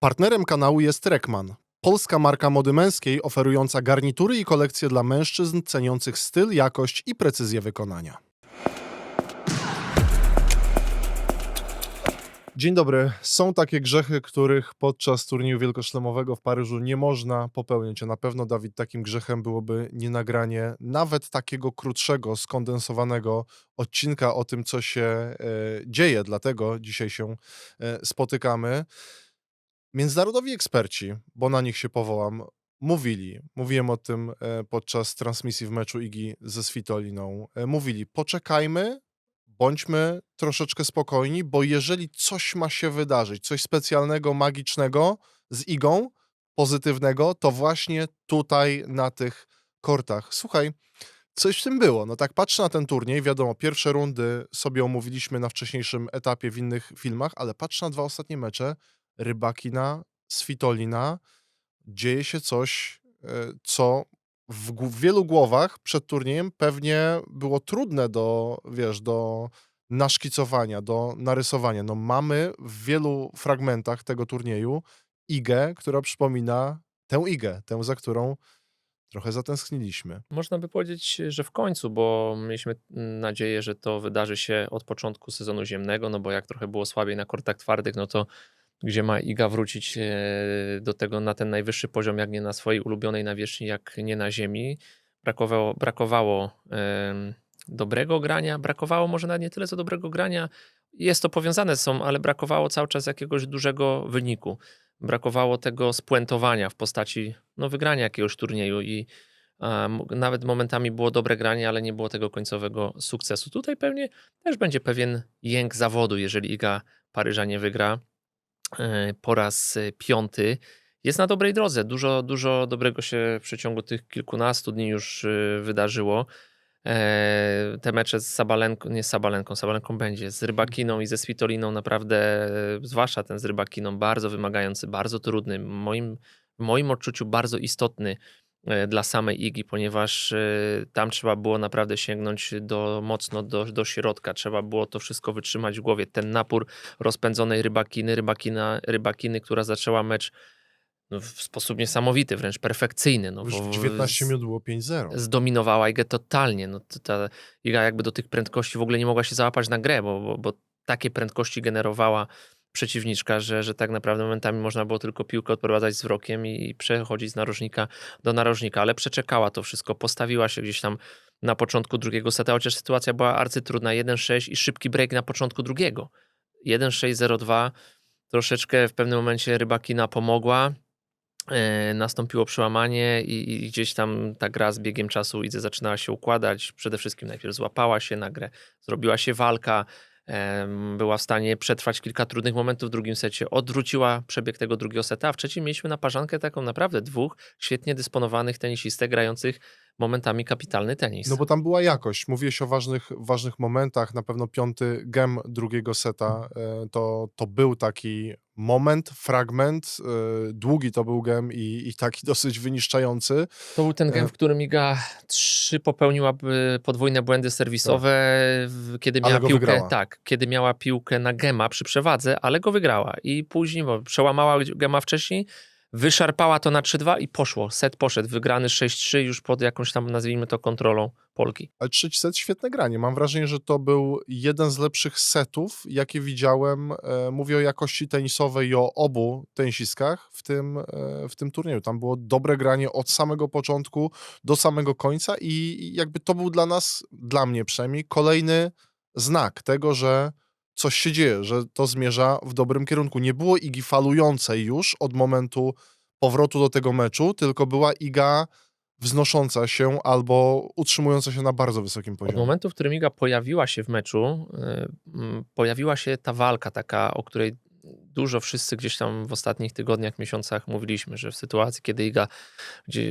Partnerem kanału jest Rekman, polska marka mody męskiej oferująca garnitury i kolekcje dla mężczyzn ceniących styl, jakość i precyzję wykonania. Dzień dobry. Są takie grzechy, których podczas turnieju wielkoszlemowego w Paryżu nie można popełnić. A na pewno, Dawid, takim grzechem byłoby nie nagranie nawet takiego krótszego, skondensowanego odcinka o tym, co się e, dzieje. Dlatego dzisiaj się e, spotykamy. Międzynarodowi eksperci, bo na nich się powołam, mówili, mówiłem o tym e, podczas transmisji w meczu Igi ze Svitoliną, e, mówili, poczekajmy, bądźmy troszeczkę spokojni, bo jeżeli coś ma się wydarzyć, coś specjalnego, magicznego z Igą, pozytywnego, to właśnie tutaj na tych kortach. Słuchaj, coś w tym było. No tak patrzę na ten turniej, wiadomo, pierwsze rundy sobie omówiliśmy na wcześniejszym etapie w innych filmach, ale patrzę na dwa ostatnie mecze, Rybakina, Svitolina, dzieje się coś, e, co w, wielu głowach przed turniejem pewnie było trudne do, wiesz, do naszkicowania, do narysowania. No mamy w wielu fragmentach tego turnieju Igę, która przypomina tę Igę, tę, za którą trochę zatęskniliśmy. Można by powiedzieć, że w końcu, bo mieliśmy nadzieję, że to wydarzy się od początku sezonu ziemnego, no bo jak trochę było słabiej na kortach twardych, no to gdzie ma Iga wrócić e, do tego na ten najwyższy poziom, jak nie na swojej ulubionej nawierzchni, jak nie na ziemi. Brakowało, brakowało dobrego grania, brakowało może nawet nie tyle co dobrego grania, jest to powiązane ze sobą, ale brakowało cały czas jakiegoś dużego wyniku. Brakowało tego spuentowania w postaci no, wygrania jakiegoś turnieju i nawet momentami było dobre granie, ale nie było tego końcowego sukcesu. Tutaj pewnie też będzie pewien jęk zawodu, jeżeli Iga Paryża nie wygra po raz e, piąty. Jest na dobrej drodze. Dużo, dużo dobrego się w przeciągu tych kilkunastu dni już e, wydarzyło. E, Te mecze z Sabalenką, nie z Sabalenką, Sabalenką będzie, z Rybakiną i ze Svitoliną naprawdę, e, zwłaszcza ten z Rybakiną, bardzo wymagający, bardzo trudny, moim, w moim odczuciu bardzo istotny e, dla samej Igi, ponieważ e, tam trzeba było naprawdę sięgnąć do, mocno do, do środka, trzeba było to wszystko wytrzymać w głowie. Ten napór rozpędzonej Rybakiny, Rybakina, Rybakiny, która zaczęła mecz no, w sposób niesamowity, wręcz perfekcyjny. No, Już bo 19 z- minut było 5-0. zdominowała Igę totalnie. No, ta Iga jakby do tych prędkości w ogóle nie mogła się załapać na grę, bo, bo, bo takie prędkości generowała przeciwniczka, że, że tak naprawdę momentami można było tylko piłkę odprowadzać z wzrokiem i, przechodzić z narożnika do narożnika, ale przeczekała to wszystko, postawiła się gdzieś tam na początku drugiego seta, chociaż sytuacja była arcytrudna, 1-6 i szybki break na początku drugiego. 1-6-0-2, troszeczkę w pewnym momencie Rybakina pomogła, E, nastąpiło przełamanie i, i gdzieś tam ta gra z biegiem czasu Idze zaczynała się układać. Przede wszystkim najpierw złapała się na grę, zrobiła się walka, była w stanie przetrwać kilka trudnych momentów w drugim secie, odwróciła przebieg tego drugiego seta, a w trzecim mieliśmy naparzankę taką naprawdę dwóch świetnie dysponowanych tenisistek grających momentami kapitalny tenis. No bo tam była jakość. Mówiłeś o ważnych, ważnych momentach. Na pewno piąty gem drugiego seta e, to, to był taki moment, fragment. e, Długi to był gem i, i taki dosyć wyniszczający. To był ten E, game, w którym Iga trzy popełniłaby podwójne błędy serwisowe, w- kiedy miała piłkę. wygrała. Tak, kiedy miała piłkę na gema przy przewadze, ale go wygrała. I później bo przełamała gema wcześniej, wyszarpała to na 3-2 i poszło. Set poszedł, wygrany 6-3 już pod jakąś tam, nazwijmy to, kontrolą Polki. Ale trzeci set świetne granie. Mam wrażenie, że to był jeden z lepszych setów, jakie widziałem. E, mówię o jakości tenisowej i o obu tenisistkach w tym, e, w tym turnieju. Tam było dobre granie od samego początku do samego końca i jakby to był dla nas, dla mnie przynajmniej, kolejny znak tego, że coś się dzieje, że to zmierza w dobrym kierunku. Nie było Igi falującej już od momentu powrotu do tego meczu, tylko była Iga wznosząca się albo utrzymująca się na bardzo wysokim Od poziomie. momentu, w którym Iga pojawiła się w meczu, y, mm, pojawiła się ta walka taka, o której dużo wszyscy gdzieś tam w ostatnich tygodniach, miesiącach mówiliśmy, że w sytuacji, kiedy Iga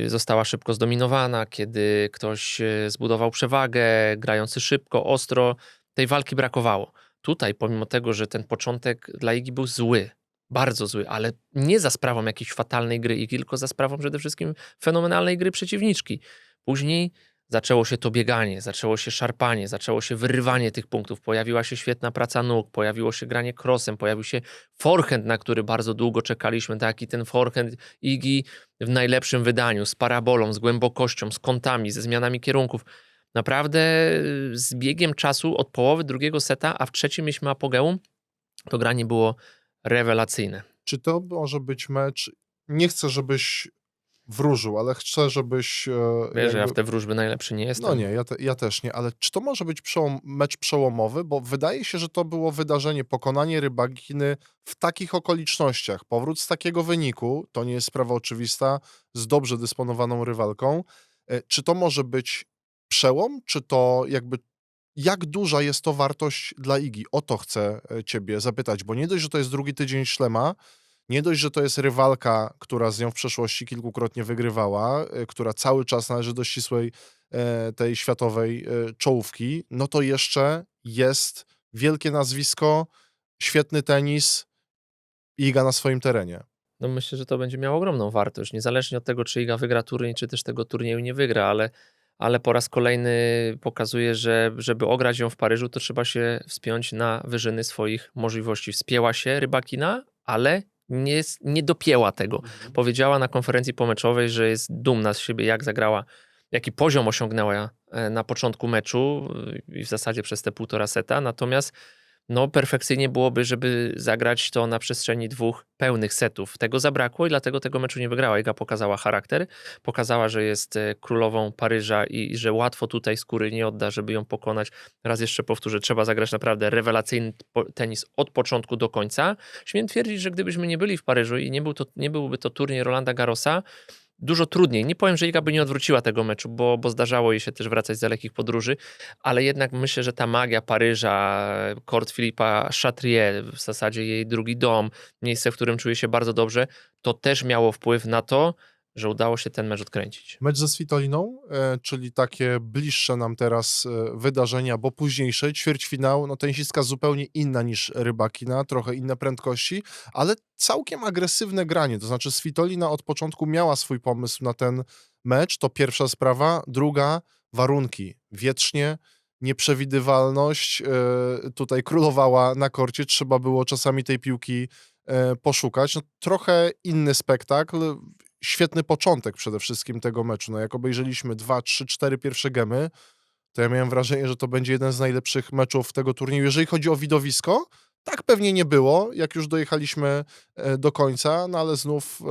została szybko zdominowana, kiedy ktoś e, zbudował przewagę, grający szybko, ostro, tej walki brakowało. Tutaj, pomimo tego, że ten początek dla Igi był zły, bardzo zły, ale nie za sprawą jakiejś fatalnej gry Igi, tylko za sprawą przede wszystkim fenomenalnej gry przeciwniczki. Później zaczęło się to bieganie, zaczęło się szarpanie, zaczęło się wyrywanie tych punktów, pojawiła się świetna praca nóg, pojawiło się granie crossem, pojawił się forehand, na który bardzo długo czekaliśmy, taki ten forehand Igi w najlepszym wydaniu, z parabolą, z głębokością, z kątami, ze zmianami kierunków. Naprawdę y, z biegiem czasu od połowy drugiego seta, a w trzecim mieliśmy apogeum, to granie było rewelacyjne. Czy to może być mecz? Nie chcę, żebyś wróżył, ale chcę, żebyś. e, Wiesz, że ja jakby- w te wróżby najlepszy nie jestem. No nie, ja, te, ja też nie, ale czy to może być przełom, mecz przełomowy? Bo wydaje się, że to było wydarzenie, pokonanie Rybakiny w takich okolicznościach. Powrót z takiego wyniku, to nie jest sprawa oczywista, z dobrze dysponowaną rywalką. E, Czy to może być przełom, czy to jakby. Jak duża jest to wartość dla Igi? O to chcę e, ciebie zapytać, bo nie dość, że to jest drugi tydzień szlema, nie dość, że to jest rywalka, która z nią w przeszłości kilkukrotnie wygrywała, e, która cały czas należy do ścisłej e, tej światowej czołówki, no to jeszcze jest wielkie nazwisko, świetny tenis, Iga na swoim terenie. No myślę, że to będzie miało ogromną wartość, niezależnie od tego, czy Iga wygra turniej, czy też tego turnieju nie wygra, ale, ale po raz kolejny pokazuje, że żeby ograć ją w Paryżu, to trzeba się wspiąć na wyżyny swoich możliwości. Wspięła się Rybakina, ale nie, nie dopięła tego. Powiedziała na konferencji pomeczowej, że jest dumna z siebie, jak zagrała, jaki poziom osiągnęła e, na początku meczu e, i w zasadzie przez te półtora seta, natomiast no perfekcyjnie byłoby, żeby zagrać to na przestrzeni dwóch pełnych setów. Tego zabrakło i dlatego tego meczu nie wygrała. Iga pokazała charakter, pokazała, że jest e, królową Paryża i, że łatwo tutaj skóry nie odda, żeby ją pokonać. Raz jeszcze powtórzę, trzeba zagrać naprawdę rewelacyjny tenis od początku do końca. Śmiem twierdzić, że gdybyśmy nie byli w Paryżu i nie, był to, nie byłby to turniej Rolanda Garrosa, dużo trudniej. Nie powiem, że Iga by nie odwróciła tego meczu, bo, bo zdarzało jej się też wracać z dalekich podróży, ale jednak myślę, że ta magia Paryża, kort Filipa Chatrier, w zasadzie jej drugi dom, miejsce, w którym czuje się bardzo dobrze, to też miało wpływ na to, że udało się ten mecz odkręcić. Mecz ze Svitoliną, e, czyli takie bliższe nam teraz e, wydarzenia, bo późniejsze, ćwierćfinał, no tenisistka zupełnie inna niż Rybakina, trochę inne prędkości, ale całkiem agresywne granie, to znaczy Svitolina od początku miała swój pomysł na ten mecz, to pierwsza sprawa, druga, warunki, wietrznie, nieprzewidywalność e, tutaj królowała na korcie, trzeba było czasami tej piłki poszukać, no, trochę inny spektakl, świetny początek przede wszystkim tego meczu. No jak obejrzeliśmy dwa, trzy, cztery pierwsze gemy, to ja miałem wrażenie, że to będzie jeden z najlepszych meczów tego turnieju. Jeżeli chodzi o widowisko, tak pewnie nie było, jak już dojechaliśmy e, do końca, no ale znów e,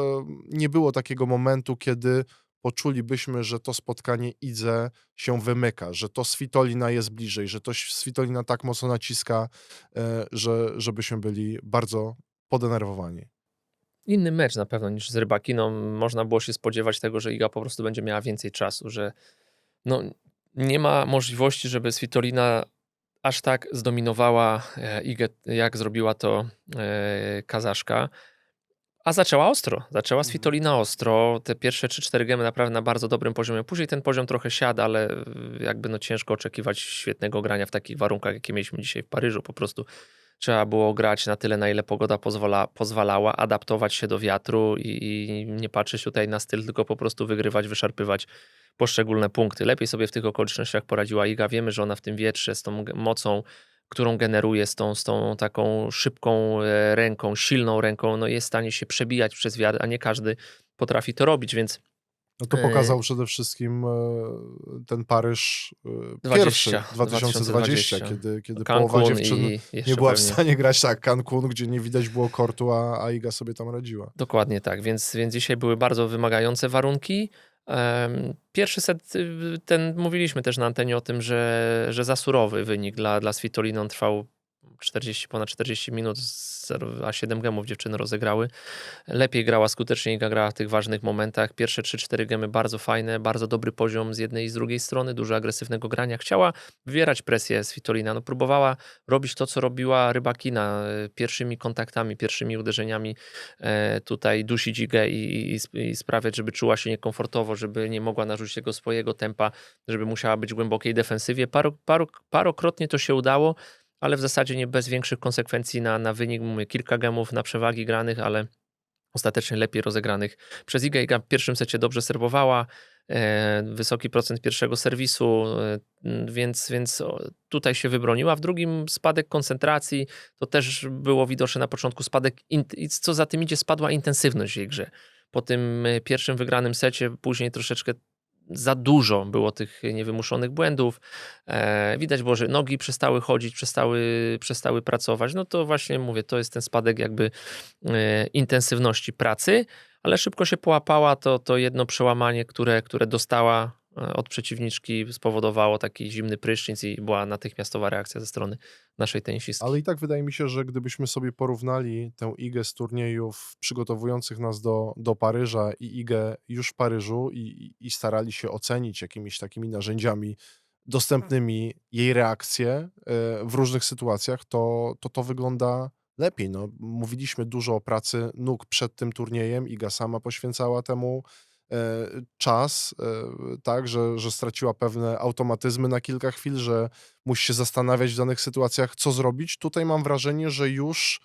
nie było takiego momentu, kiedy poczulibyśmy, że to spotkanie Idze się wymyka, że to Svitolina jest bliżej, że to Svitolina tak mocno naciska, e, że, żebyśmy byli bardzo podenerwowani. Inny mecz na pewno niż z Rybakiną. Można było się spodziewać tego, że Iga po prostu będzie miała więcej czasu, że no, nie ma możliwości, żeby Svitolina aż tak zdominowała e, Igę, jak zrobiła to e, Kazaszka. A zaczęła ostro. Zaczęła Mhm. Svitolina ostro. Te pierwsze 3-4 gemy naprawdę na bardzo dobrym poziomie. Później ten poziom trochę siada, ale e, jakby no ciężko oczekiwać świetnego grania w takich warunkach, jakie mieliśmy dzisiaj w Paryżu. Po prostu trzeba było grać na tyle, na ile pogoda pozwala, pozwalała, adaptować się do wiatru i, i nie patrzeć tutaj na styl, tylko po prostu wygrywać, wyszarpywać poszczególne punkty. Lepiej sobie w tych okolicznościach poradziła Iga. Wiemy, że ona w tym wietrze z tą mocą, którą generuje, z tą, z tą taką szybką e, ręką, silną ręką, no jest w stanie się przebijać przez wiatr, a nie każdy potrafi to robić, więc No to pokazał przede wszystkim e, ten Paryż e, 20, pierwszy, 2020, 2020. kiedy, kiedy połowa dziewczyn nie była w pewnie- stanie grać tak, Cancun, gdzie nie widać było kortu, a, a Iga sobie tam radziła. Dokładnie tak, więc, więc dzisiaj były bardzo wymagające warunki. Pierwszy set, y, ten mówiliśmy też na antenie o tym, że, że za surowy wynik dla, dla Svitoliny. On trwał 40, ponad 40 minut, z- a 7 gemów dziewczyny rozegrały. Lepiej grała, skutecznie Iga grała w tych ważnych momentach. Pierwsze 3-4 gemy bardzo fajne, bardzo dobry poziom z jednej i z drugiej strony, dużo agresywnego grania. Chciała wywierać presję Svitolina, no próbowała robić to, co robiła Rybakina, y, pierwszymi kontaktami, pierwszymi uderzeniami e, tutaj dusić Igę i, i, i sprawiać, żeby czuła się niekomfortowo, żeby nie mogła narzucić tego swojego tempa, żeby musiała być w głębokiej defensywie. Paru, paru, parokrotnie to się udało, ale w zasadzie nie bez większych konsekwencji na, na wynik. Mówię, kilka gemów na przewagi granych, ale ostatecznie lepiej rozegranych przez Igę. Iga w pierwszym secie dobrze serwowała, e, wysoki procent pierwszego serwisu, e, więc, więc tutaj się wybroniła. W drugim spadek koncentracji, to też było widoczne na początku spadek, co za tym idzie, spadła intensywność w jej grze. Po tym e, pierwszym wygranym secie, później troszeczkę za dużo było tych niewymuszonych błędów. E, widać było, że nogi przestały chodzić, przestały, przestały pracować. No to właśnie mówię, to jest ten spadek jakby e, intensywności pracy, ale szybko się połapała. To, to jedno przełamanie, które, które dostała od przeciwniczki spowodowało taki zimny prysznic i była natychmiastowa reakcja ze strony naszej tenisistki. Ale i tak wydaje mi się, że gdybyśmy sobie porównali tę Igę z turniejów przygotowujących nas do, do Paryża i Igę już w Paryżu i, i- starali się ocenić jakimiś takimi narzędziami dostępnymi jej reakcje e, w różnych sytuacjach, to to, to wygląda lepiej. No, mówiliśmy dużo o pracy nóg przed tym turniejem. Iga sama poświęcała temu e, czas, e, tak, że, że straciła pewne automatyzmy na kilka chwil, że musi się zastanawiać w danych sytuacjach, co zrobić. Tutaj mam wrażenie, że już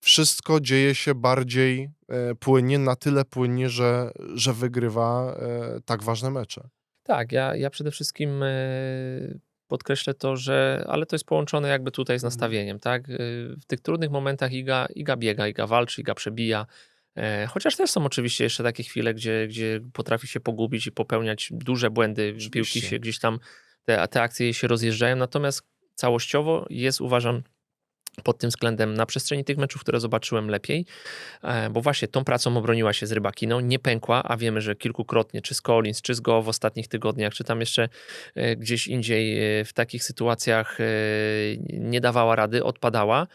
wszystko dzieje się bardziej e, płynnie, na tyle płynnie, że, że wygrywa e, tak ważne mecze. Tak, ja, ja przede wszystkim e, podkreślę to, że, ale to jest połączone jakby tutaj z Mhm. nastawieniem, tak? E, W tych trudnych momentach Iga, Iga biega, Iga walczy, Iga przebija. E, Chociaż też są oczywiście jeszcze takie chwile, gdzie, gdzie potrafi się pogubić i popełniać duże błędy, piłki Oczywiście. się gdzieś tam, te, te akcje się rozjeżdżają, natomiast całościowo jest uważam pod tym względem na przestrzeni tych meczów, które zobaczyłem lepiej, e, bo właśnie tą pracą obroniła się z Rybakiną, nie pękła, a wiemy, że kilkukrotnie, czy z Collins, czy z Go w ostatnich tygodniach, czy tam jeszcze e, gdzieś indziej w takich sytuacjach nie dawała rady, odpadała.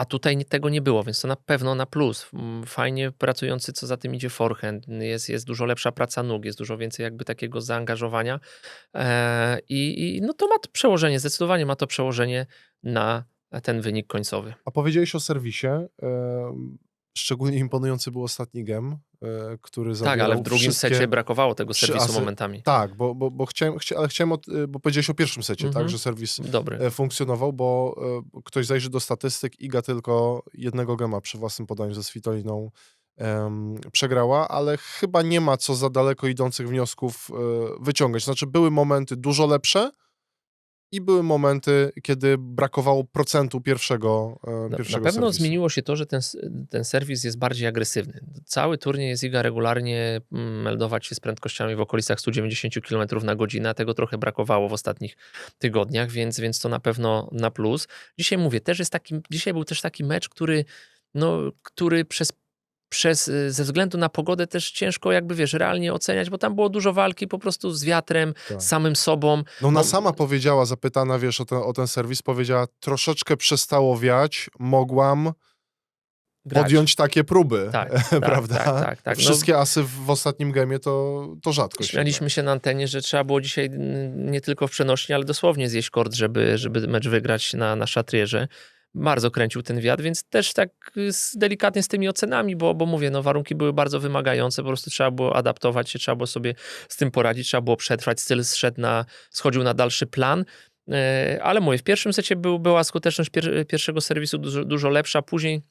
E, A tutaj tego nie było, więc to na pewno na plus. Mm, Fajnie pracujący, co za tym idzie forehand. Jest, jest dużo lepsza praca nóg, jest dużo więcej jakby takiego zaangażowania. E, I, i no to ma to przełożenie, zdecydowanie ma to przełożenie na ten wynik końcowy. A powiedziałeś o serwisie. Szczególnie imponujący był ostatni gem, e, który zawierał Tak, ale w drugim secie brakowało tego serwisu momentami. Tak, bo, bo, bo chciałem, chcia, ale chciałem, od, bo powiedziałeś o pierwszym secie, Mhm. tak, że serwis Dobry. e, funkcjonował, bo e, ktoś zajrzy do statystyk, Iga tylko jednego gema przy własnym podaniu ze Svitoliną przegrała, ale chyba nie ma co za daleko idących wniosków wyciągać. Znaczy były momenty dużo lepsze i były momenty, kiedy brakowało procentu pierwszego, e, Na, na pierwszego pewno serwisu. zmieniło się to, że ten, ten serwis jest bardziej agresywny. Cały turniej jest Iga regularnie mm, meldować się z prędkościami w okolicach 190 km na godzinę, a tego trochę brakowało w ostatnich tygodniach, więc, więc to na pewno na plus. Dzisiaj mówię, też jest taki, dzisiaj był też taki mecz, który, no, który przez przez, y, ze względu na pogodę też ciężko jakby, wiesz, realnie oceniać, bo tam było dużo walki po prostu z wiatrem, Tak. samym sobą. No ona No- sama powiedziała, zapytana, wiesz, o ten, o ten serwis, powiedziała, troszeczkę przestało wiać, mogłam Grać. podjąć takie próby, Tak, tak, prawda? tak, tak, tak. No- Wszystkie asy w, w ostatnim gemie to, to rzadkość. Śmialiśmy się na antenie, że trzeba było dzisiaj nie tylko w przenośni, ale dosłownie zjeść kord, żeby, żeby mecz wygrać na, na szatrierze. Bardzo kręcił ten wiatr, więc też tak y, delikatnie z tymi ocenami, bo, bo mówię, no warunki były bardzo wymagające, po prostu trzeba było adaptować się, trzeba było sobie z tym poradzić, trzeba było przetrwać, styl zszedł na, schodził na dalszy plan. E, Ale mówię, w pierwszym secie był, była skuteczność pier, pierwszego serwisu dużo, dużo lepsza, później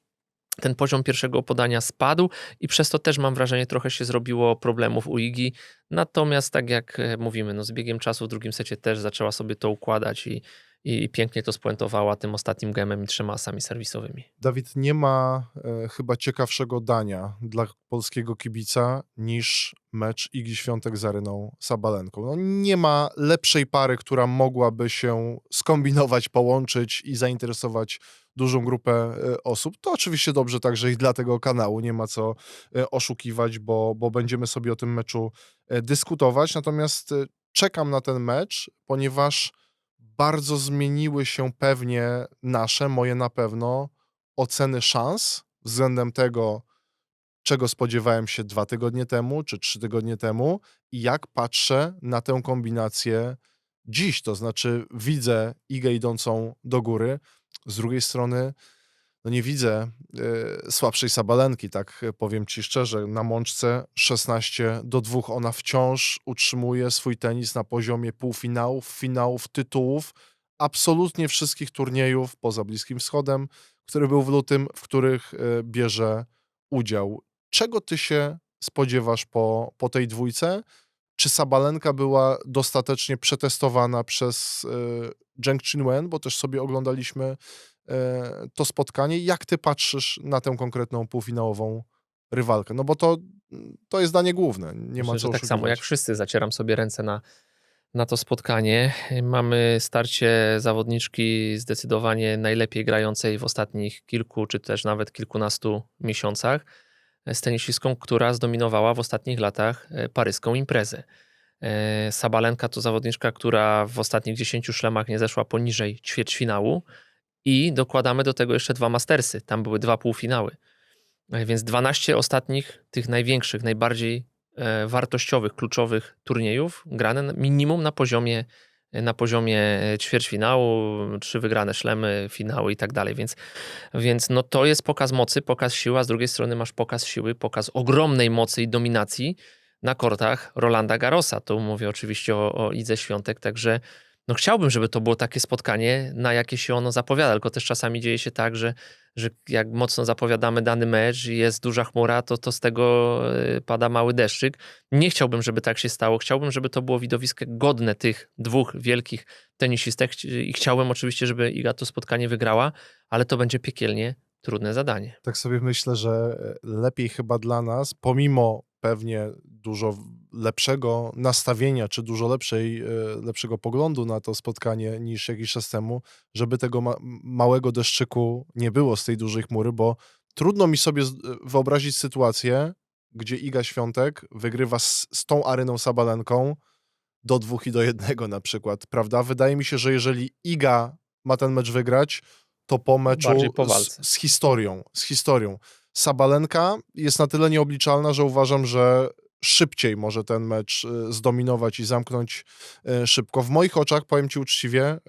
ten poziom pierwszego podania spadł i przez to też mam wrażenie trochę się zrobiło problemów u Igi. Natomiast tak jak e, mówimy, no z biegiem czasu w drugim secie też zaczęła sobie to układać i, i pięknie to spuentowała tym ostatnim gemem i trzema asami serwisowymi. Dawid, nie ma e, chyba ciekawszego dania dla polskiego kibica niż mecz Igi Świątek z Aryną Sabalenką. No, nie ma lepszej pary, która mogłaby się skombinować, połączyć i zainteresować dużą grupę e, osób. To oczywiście dobrze także i dla tego kanału. Nie ma co e, oszukiwać, bo, bo będziemy sobie o tym meczu e, dyskutować. Natomiast czekam na ten mecz, ponieważ bardzo zmieniły się pewnie nasze, moje na pewno, oceny szans względem tego, czego spodziewałem się dwa tygodnie temu czy trzy tygodnie temu i jak patrzę na tę kombinację dziś. To znaczy widzę Igę idącą do góry, z drugiej strony no nie widzę e, słabszej Sabalenki, tak e, powiem ci szczerze. Na mączce 16 do 2 ona wciąż utrzymuje swój tenis na poziomie półfinałów, finałów, tytułów absolutnie wszystkich turniejów poza Bliskim Wschodem, który był w lutym, w których e, bierze udział. Czego ty się spodziewasz po, po tej dwójce? Czy Sabalenka była dostatecznie przetestowana przez e, Zheng Qinwen, bo też sobie oglądaliśmy to spotkanie. Jak ty patrzysz na tę konkretną półfinałową rywalkę? No bo to, to jest danie główne. Nie ma Myślę, co tak samo jak wszyscy zacieram sobie ręce na, na to spotkanie. Mamy starcie zawodniczki zdecydowanie najlepiej grającej w ostatnich kilku, czy też nawet kilkunastu miesiącach z tenisistką, która zdominowała w ostatnich latach e, paryską imprezę. E, Sabalenka to zawodniczka, która w ostatnich 10 szlemach nie zeszła poniżej ćwierćfinału i dokładamy do tego jeszcze dwa mastersy. Tam były dwa półfinały. E, Więc 12 ostatnich, tych największych, najbardziej e, wartościowych, kluczowych turniejów grane minimum na poziomie, na poziomie e, ćwierćfinału, trzy wygrane szlemy, finały i tak dalej. Więc, więc no to jest pokaz mocy, pokaz siły, a z drugiej strony masz pokaz siły, pokaz ogromnej mocy i dominacji na kortach Rolanda Garrosa. Tu mówię oczywiście o, o Idze Świątek, także no chciałbym, żeby to było takie spotkanie, na jakie się ono zapowiada, tylko też czasami dzieje się tak, że, że jak mocno zapowiadamy dany mecz i jest duża chmura, to, to z tego y, pada mały deszczyk. Nie chciałbym, żeby tak się stało. Chciałbym, żeby to było widowisko godne tych dwóch wielkich tenisistek i chciałbym oczywiście, żeby Iga to spotkanie wygrała, ale to będzie piekielnie trudne zadanie. Tak sobie myślę, że e, lepiej chyba dla nas, pomimo pewnie dużo lepszego nastawienia, czy dużo lepszej, e, lepszego poglądu na to spotkanie niż jakiś czas temu, żeby tego ma małego deszczyku nie było z tej dużej chmury, bo trudno mi sobie z- wyobrazić sytuację, gdzie Iga Świątek wygrywa z, z tą Aryną Sabalenką do dwóch i do jednego na przykład, prawda? Wydaje mi się, że jeżeli Iga ma ten mecz wygrać, to po meczu po z, z historią, z historią. Sabalenka jest na tyle nieobliczalna, że uważam, że szybciej może ten mecz y, zdominować i zamknąć y, szybko. W moich oczach, powiem ci uczciwie, y,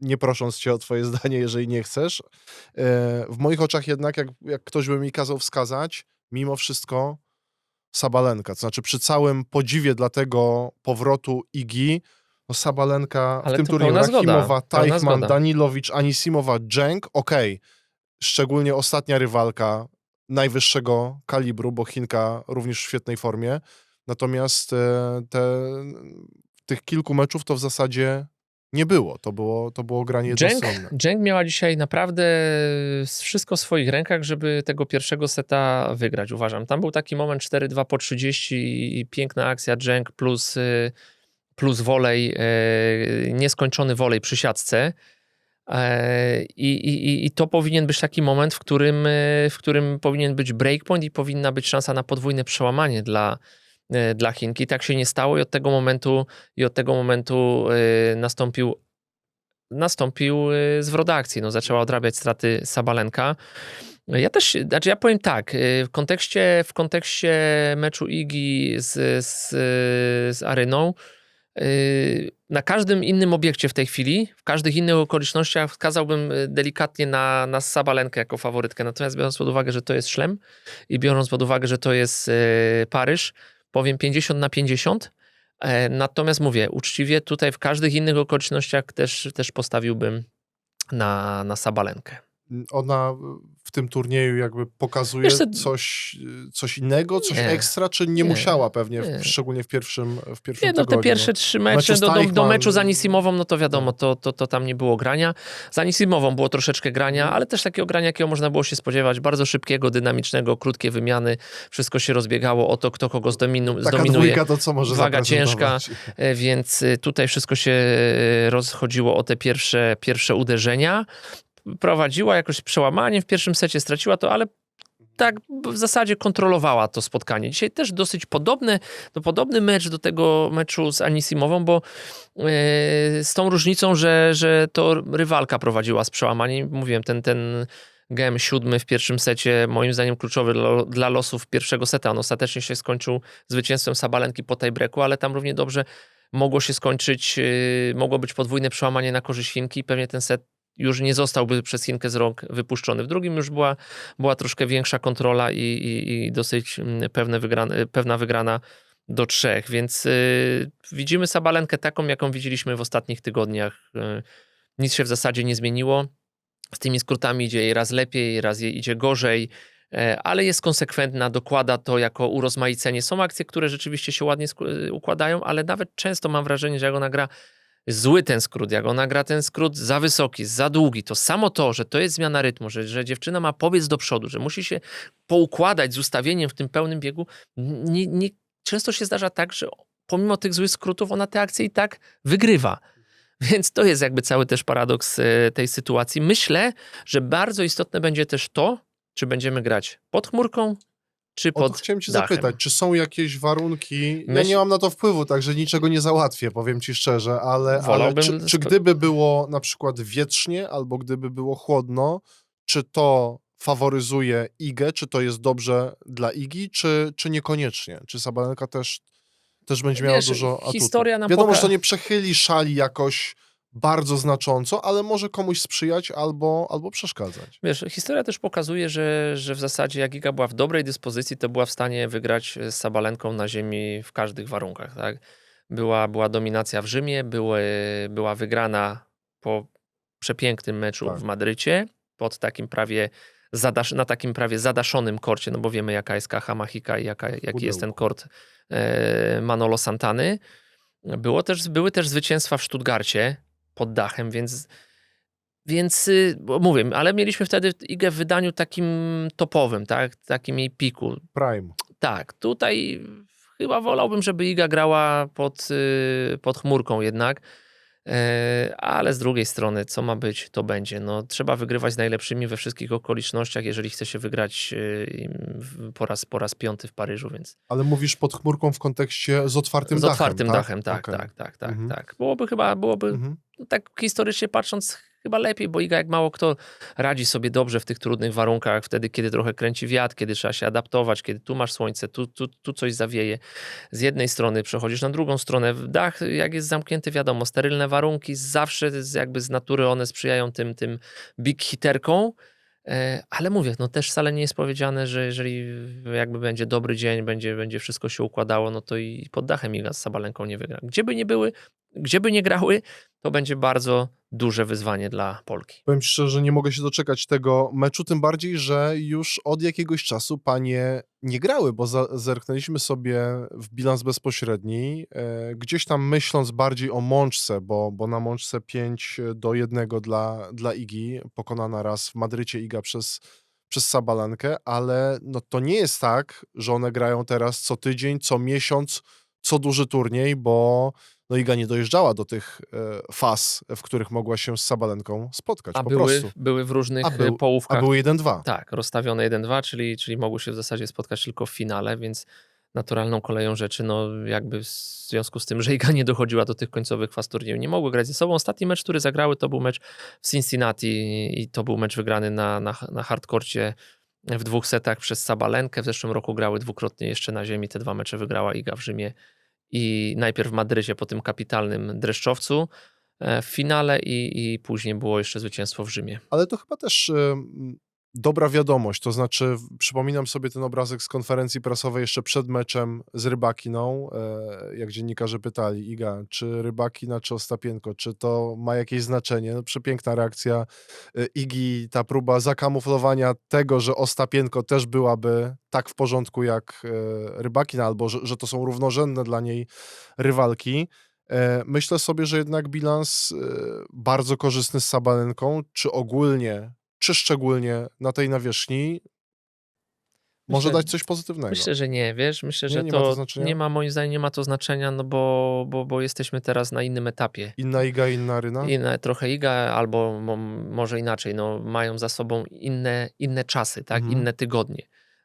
nie prosząc cię o twoje zdanie, jeżeli nie chcesz, w moich oczach jednak, jak, jak ktoś by mi kazał wskazać, mimo wszystko Sabalenka. To znaczy przy całym podziwie dla tego powrotu Igi, no Sabalenka Ale w tym turnieju Teichmann, zgoda. Danilowicz, Anisimowa, Dżeng, okej. Szczególnie ostatnia rywalka najwyższego kalibru, bo Chinka również w świetnej formie. Natomiast e, te, tych kilku meczów to w zasadzie nie było. To było, to było granie jednostronne. Jęk miała dzisiaj naprawdę wszystko w swoich rękach, żeby tego pierwszego seta wygrać, uważam. Tam był taki moment 4-2 po 30 i piękna akcja Jęk plus, y, plus wolej, y, nieskończony wolej przy siatce. E, I, i, I to powinien być taki moment, w którym, y, w którym powinien być breakpoint i powinna być szansa na podwójne przełamanie dla, y, dla Chinki. Tak się nie stało i od tego momentu, i od tego momentu nastąpił nastąpił zwrot akcji. No, zaczęła odrabiać straty Sabalenka. Ja też, znaczy ja powiem tak, w kontekście, w kontekście meczu Igi z, z, z Aryną, na każdym innym obiekcie w tej chwili, w każdych innych okolicznościach wskazałbym y, delikatnie na, na Sabalenkę jako faworytkę. Natomiast biorąc pod uwagę, że to jest szlem i biorąc pod uwagę, że to jest y, Paryż, powiem 50 na 50. E, Natomiast mówię, uczciwie tutaj w każdych innych okolicznościach też, też postawiłbym na, na Sabalenkę. Ona w tym turnieju jakby pokazuje co- coś, coś innego, coś Nie. ekstra, czy nie, Nie. musiała pewnie, w, Nie. szczególnie w pierwszym, w pierwszym Nie, no te pierwsze trzy mecze Mecze z do, do, do meczu z Anisimową, no to wiadomo, to, to, to tam nie było grania. Z Anisimową było troszeczkę grania, Mhm. ale też takiego grania, jakiego można było się spodziewać. Bardzo szybkiego, dynamicznego, krótkie wymiany. Wszystko się rozbiegało o to, kto kogo zdominu, Taka zdominuje. to co może Waga zaprezentować? E, Więc y, tutaj wszystko się y, rozchodziło o te pierwsze, pierwsze uderzenia. Prowadziła jakoś przełamaniem w pierwszym secie, straciła to, ale tak w zasadzie kontrolowała to spotkanie. Dzisiaj też dosyć podobny, to podobny mecz do tego meczu z Anisimową, bo yy, z tą różnicą, że, że to rywalka prowadziła z przełamaniem. Mówiłem, ten, ten gem siódmy w pierwszym secie, moim zdaniem kluczowy lo, dla losów pierwszego seta. On ostatecznie się skończył zwycięstwem Sabalenki po tiebreaku, ale tam równie dobrze mogło się skończyć, yy, mogło być podwójne przełamanie na korzyść Chinki. Pewnie ten set już nie zostałby przez Chinkę z rąk wypuszczony. W drugim już była, była troszkę większa kontrola i, i, i dosyć mm, pewne wygrane, pewna wygrana do 3, więc y, widzimy Sabalenkę taką, jaką widzieliśmy w ostatnich tygodniach. Y, nic się w zasadzie nie zmieniło. Z tymi skrótami idzie jej raz lepiej, raz jej idzie gorzej, e, ale jest konsekwentna, dokłada to jako urozmaicenie. Są akcje, które rzeczywiście się ładnie y, układają, ale nawet często mam wrażenie, że jak ona gra zły ten skrót, jak ona gra ten skrót za wysoki, za długi, to samo to, że to jest zmiana rytmu, że, że dziewczyna ma pobiec do przodu, że musi się poukładać z ustawieniem w tym pełnym biegu, nie, nie, często się zdarza tak, że pomimo tych złych skrótów ona te akcje i tak wygrywa. Więc to jest jakby cały też paradoks e, tej sytuacji. Myślę, że bardzo istotne będzie też to, czy będziemy grać pod chmurką, czy O to pod chciałem cię dachem. zapytać, czy są jakieś warunki? Ja Myśl- nie mam na to wpływu, także niczego nie załatwię, powiem ci szczerze, ale, ale czy, czy gdyby było na przykład wietrznie albo gdyby było chłodno, czy to faworyzuje Igę, czy to jest dobrze dla Igi, czy, czy niekoniecznie? Czy Sabalenka też, też będzie miała Wiesz, dużo atutów? historia nam Wiadomo, poka- że to nie przechyli szali jakoś bardzo znacząco, ale może komuś sprzyjać albo, albo przeszkadzać. Wiesz, historia też pokazuje, że, że w zasadzie jak Iga była w dobrej dyspozycji, to była w stanie wygrać z Sabalenką na ziemi w każdych warunkach. Tak? Była, była dominacja w Rzymie, były, była wygrana po przepięknym meczu Tak. w Madrycie, pod takim prawie zadasz, na takim prawie zadaszonym korcie, no bo wiemy jaka jest Kacha Machika i jaka, jaki jest ten kort e, Manolo Santany. Było też, były też zwycięstwa w Stuttgarcie pod dachem, więc więc y, mówię, ale mieliśmy wtedy Igę w wydaniu takim topowym, tak? Takim jej piku. Prime. Tak, tutaj chyba wolałbym, żeby Iga grała pod, y, pod chmurką jednak. E, Ale z drugiej strony, co ma być, to będzie. No, trzeba wygrywać z najlepszymi we wszystkich okolicznościach, jeżeli chce się wygrać w- po raz, po raz piąty w Paryżu, więc Ale mówisz pod chmurką w kontekście z otwartym z dachem, otwartym tak? dachem, tak, Okej. tak, tak, tak, Mhm. tak. Byłoby chyba, byłoby Mhm. no tak historycznie patrząc, chyba lepiej, bo Iga jak mało kto radzi sobie dobrze w tych trudnych warunkach, wtedy, kiedy trochę kręci wiatr, kiedy trzeba się adaptować, kiedy tu masz słońce, tu, tu, tu coś zawieje. Z jednej strony przechodzisz na drugą stronę. Dach, jak jest zamknięty, wiadomo, sterylne warunki, zawsze jakby z natury one sprzyjają tym, tym big hiterkom. E, Ale mówię, no też wcale nie jest powiedziane, że jeżeli jakby będzie dobry dzień, będzie, będzie wszystko się układało, no to i pod dachem Iga z Sabalenką nie wygra. Gdzie by nie były, gdzie by nie grały, to będzie bardzo duże wyzwanie dla Polki. Powiem szczerze, nie mogę się doczekać tego meczu, tym bardziej, że już od jakiegoś czasu panie nie grały, bo za, zerknęliśmy sobie w bilans bezpośredni, e, gdzieś tam myśląc bardziej o Mączce, bo, bo na Mączce 5 do 1 dla, dla Igi, pokonana raz w Madrycie Iga przez, przez Sabalenkę, ale no to nie jest tak, że one grają teraz co tydzień, co miesiąc, co duży turniej, bo no Iga nie dojeżdżała do tych e, faz, w których mogła się z Sabalenką spotkać A po były, prostu. były w różnych A był- e, połówkach. A było 1-2. Tak, rozstawione 1-2, czyli, czyli mogły się w zasadzie spotkać tylko w finale, więc naturalną koleją rzeczy, no jakby w związku z tym, że Iga nie dochodziła do tych końcowych faz turnieju, nie mogły grać ze sobą. Ostatni mecz, który zagrały, to był mecz w Cincinnati i to był mecz wygrany na, na, na hardkorcie w dwóch setach przez Sabalenkę. W zeszłym roku grały dwukrotnie jeszcze na ziemi. Te dwa mecze wygrała Iga w Rzymie i najpierw w Madrycie po tym kapitalnym dreszczowcu e, w finale i, i później było jeszcze zwycięstwo w Rzymie. Ale to chyba też dobra wiadomość. To znaczy, przypominam sobie ten obrazek z konferencji prasowej jeszcze przed meczem z Rybakiną, e, jak dziennikarze pytali, Iga, czy Rybakina, czy Ostapienko, czy to ma jakieś znaczenie? No, przepiękna reakcja e, Igi, ta próba zakamuflowania tego, że Ostapienko też byłaby tak w porządku jak e, Rybakina, albo że, że to są równorzędne dla niej rywalki. Myślę sobie, że jednak bilans bardzo korzystny z Sabalenką, czy ogólnie, czy szczególnie na tej nawierzchni, może Myślę- dać coś pozytywnego. Myślę, że nie, wiesz, myślę, Nie, że nie ma to to znaczenia? nie ma, moim zdaniem, nie ma to znaczenia, no bo, bo, bo jesteśmy teraz na innym etapie. Inna Iga, inna Ryna? Inne, trochę Iga, albo mo, może inaczej, no, mają za sobą inne, inne czasy, tak? Mhm. inne tygodnie.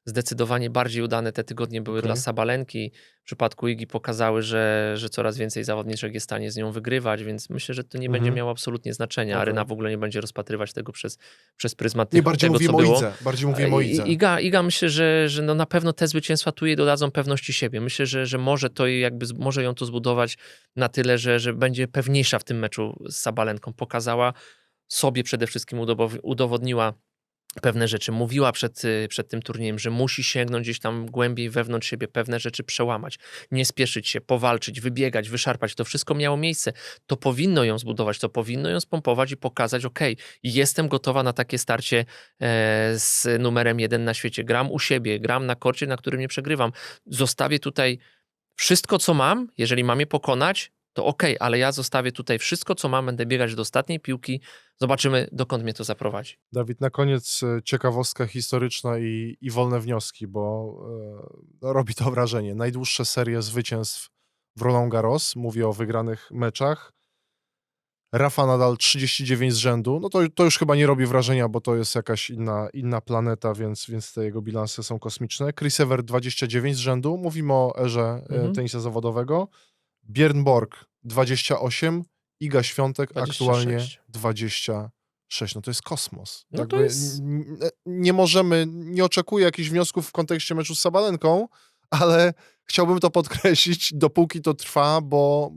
Zdecydowanie bardziej udane te tygodnie były Okej. dla Sabalenki. W przypadku Igi pokazały, że, że coraz więcej zawodniczek jest w stanie z nią wygrywać, więc myślę, że to nie będzie Mhm. miało absolutnie znaczenia. Okej. Aryna w ogóle nie będzie rozpatrywać tego przez, przez pryzmat Nie, tych, bardziej tego, co o było. Bardziej mówię o I- Idze. Iga, Iga myślę, że, że no na pewno te zwycięstwa tu jej dodadzą pewności siebie. Myślę, że, że może to jakby, może ją to zbudować na tyle, że, że będzie pewniejsza w tym meczu z Sabalenką. Pokazała sobie przede wszystkim, udowo- udowodniła pewne rzeczy, mówiła przed, y, przed tym turniejem, że musi sięgnąć gdzieś tam głębiej wewnątrz siebie, pewne rzeczy przełamać, nie spieszyć się, powalczyć, wybiegać, wyszarpać. To wszystko miało miejsce. To powinno ją zbudować, to powinno ją spompować i pokazać, ok, jestem gotowa na takie starcie e, z numerem jeden na świecie. Gram u siebie, gram na korcie, na którym nie przegrywam. Zostawię tutaj wszystko, co mam, jeżeli mam je pokonać, to ok, ale ja zostawię tutaj wszystko, co mam, będę biegać do ostatniej piłki, zobaczymy, dokąd mnie to zaprowadzi. Dawid, na koniec e, ciekawostka historyczna i, i wolne wnioski, bo e, no, robi to wrażenie. Najdłuższe serie zwycięstw w Roland Garros, mówię o wygranych meczach. Rafa Nadal 39 z rzędu, no to, to już chyba nie robi wrażenia, bo to jest jakaś inna, inna planeta, więc, więc te jego bilanse są kosmiczne. Chris Evert 29 z rzędu, mówimy o erze e, Mhm. tenisa zawodowego. Björn Borg 28, Iga Świątek 26. aktualnie 26. No to jest kosmos. No to jest- Nie możemy, nie oczekuję jakichś wniosków w kontekście meczu z Sabalenką, ale chciałbym to podkreślić, dopóki to trwa, bo,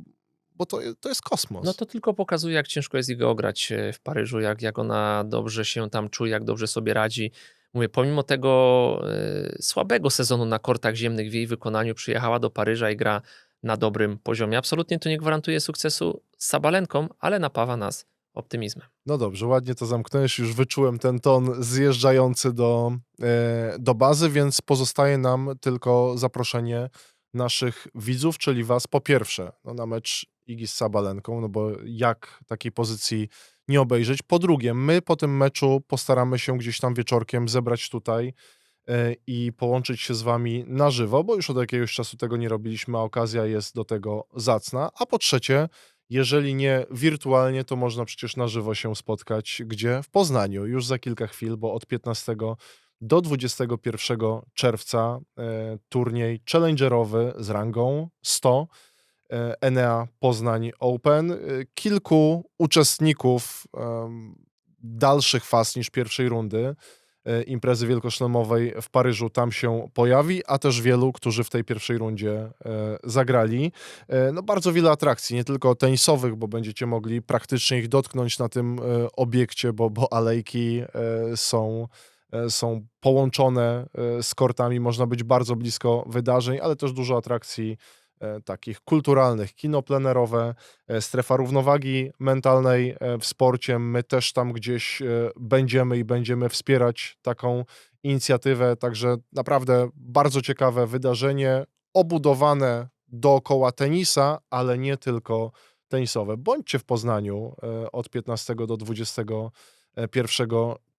bo to, to jest kosmos. No to tylko pokazuje, jak ciężko jest Igę ograć e, w Paryżu, jak, jak ona dobrze się tam czuje, jak dobrze sobie radzi. Mówię, pomimo tego e, słabego sezonu na kortach ziemnych w jej wykonaniu, przyjechała do Paryża i gra na dobrym poziomie. Absolutnie to nie gwarantuje sukcesu z Sabalenką, ale napawa nas optymizmem. No dobrze, ładnie to zamknąłeś, już wyczułem ten ton zjeżdżający do, e, do bazy, więc pozostaje nam tylko zaproszenie naszych widzów, czyli was po pierwsze no, na mecz Igi z Sabalenką, no bo jak takiej pozycji nie obejrzeć. Po drugie, my po tym meczu postaramy się gdzieś tam wieczorkiem zebrać tutaj e, i połączyć się z wami na żywo, bo już od jakiegoś czasu tego nie robiliśmy, a okazja jest do tego zacna. A po trzecie, jeżeli nie wirtualnie, to można przecież na żywo się spotkać, gdzie? W Poznaniu, już za kilka chwil, bo od 15 do 21 czerwca e, turniej challengerowy z rangą 100 e, Enea Poznań Open. E, kilku uczestników em, dalszych faz niż pierwszej rundy e, imprezy wielkoszlemowej w Paryżu tam się pojawi, a też wielu, którzy w tej pierwszej rundzie e, zagrali. E, No bardzo wiele atrakcji, nie tylko tenisowych, bo będziecie mogli praktycznie ich dotknąć na tym e, obiekcie, bo, bo alejki e, są, e, są połączone e, z kortami, można być bardzo blisko wydarzeń, ale też dużo atrakcji e, takich kulturalnych, kino plenerowe, e, strefa równowagi mentalnej e, w sporcie. My też tam gdzieś e, będziemy i będziemy wspierać taką inicjatywę, także naprawdę bardzo ciekawe wydarzenie, obudowane dookoła tenisa, ale nie tylko tenisowe. Bądźcie w Poznaniu e, od 15 do 21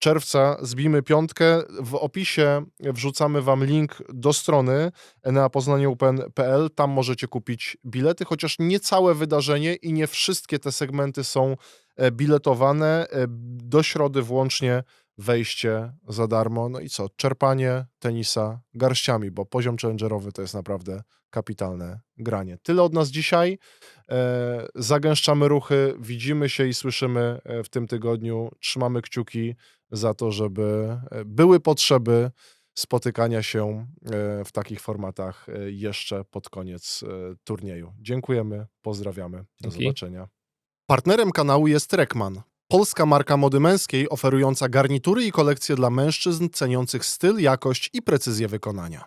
czerwca. Zbijmy piątkę. W opisie wrzucamy wam link do strony eneapoznaniopen.pl. Tam możecie kupić bilety, chociaż nie całe wydarzenie i nie wszystkie te segmenty są e, biletowane. E, Do środy włącznie wejście za darmo. No i co? Czerpanie tenisa garściami, bo poziom challengerowy to jest naprawdę kapitalne granie. Tyle od nas dzisiaj. E, zagęszczamy ruchy, widzimy się i słyszymy e, w tym tygodniu. Trzymamy kciuki za to, żeby e, były potrzeby spotykania się w takich formatach jeszcze pod koniec turnieju. Dziękujemy, pozdrawiamy. Do Dzięki. zobaczenia. Partnerem kanału jest Rekman. Polska marka mody męskiej oferująca garnitury i kolekcje dla mężczyzn ceniących styl, jakość i precyzję wykonania.